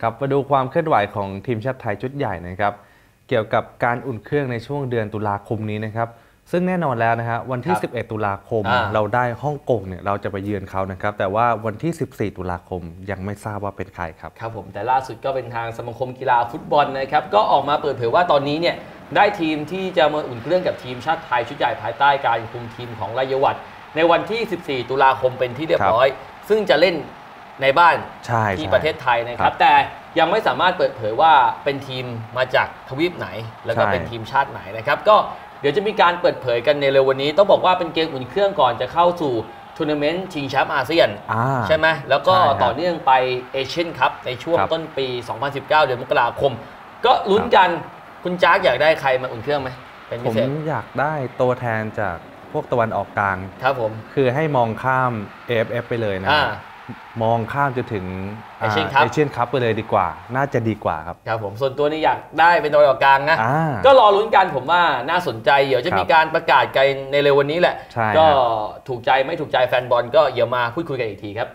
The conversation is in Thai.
ครับมาดูความเคลื่อนไหวของทีมชาติไทยชุดใหญ่นะครับ เกี่ยวกับการอุ่นเครื่องในช่วงเดือนตุลาคมนี้นะครับ ซึ่งแน่นอนแล้วนะฮะวันที่ครับ11 ตุลาคม อ่า เราได้ฮ่องกงเนี่ยเราจะไปเยือนเขานะครับ แต่ว่าวันที่ 14 ตุลาคมยังไม่ทราบว่าเป็นใครครับ ครับผมแต่ล่าสุดก็เป็นทางสมาคมกีฬาฟุตบอลนะครับ ก็ออกมาเปิดเผยว่าตอนนี้เนี่ยได้ทีมที่จะมาอุ่นเครื่องกับทีมชาติไทยชุดใหญ่ภายใต้การคุมทีมของรายวัตในวันที่ 14 ตุลาคมเป็นที่เรียบร้อย ซึ่งจะเล่น ในบ้านใช่ที่ใช่ประเทศไทยนะคครัรับบแต่ยังไม่สามารถเปิดเผยว่าเป็นทีมมาจากทวีปไหน แล้วก็ใช่เป็นทีมชาติไหนนะครับ ก็เดี๋ยวจะมีการเปิดเผยกันในเร็ววันนี้ ต้องบอกว่าเป็นเกมอุ่นเครื่องก่อนจะเข้าสู่ทัวร์นาเมนต์ชิงแชมป์อาเซียนอ่าใช่ไหมแล้วก็ใช่ครับต่อเนื่องไปเอเชียนคัพในช่วงครับต้นปี 2019 เดือนมกราคม ก็ลุ้นกันคุณจ้าร์กอยากได้ใครมาอุ่นเครื่องไหมเป็นผพิมเศษอยากได้ตัวแทนจากพวกตะวันออกกลาง ครับผม คือให้มองข้าม AFF ไปเลยนะอ่า มองข้ามจนถึง Asian Cup เอเชียนคัพไปเลยดีกว่า น่าจะดีกว่าครับ ครับผมส่วนตัวนี้อยากได้เป็นตัวกลางนะอ่าก็รอลุ้นกันผมว่าน่าสนใจ เดี๋ยวจะครับมีการประกาศกันในเร็ววันนี้แหละใช่ก็ครับถูกใจไม่ถูกใจแฟนบอลก็เดี๋ยวมาพูดคุยกันอีกทีครับ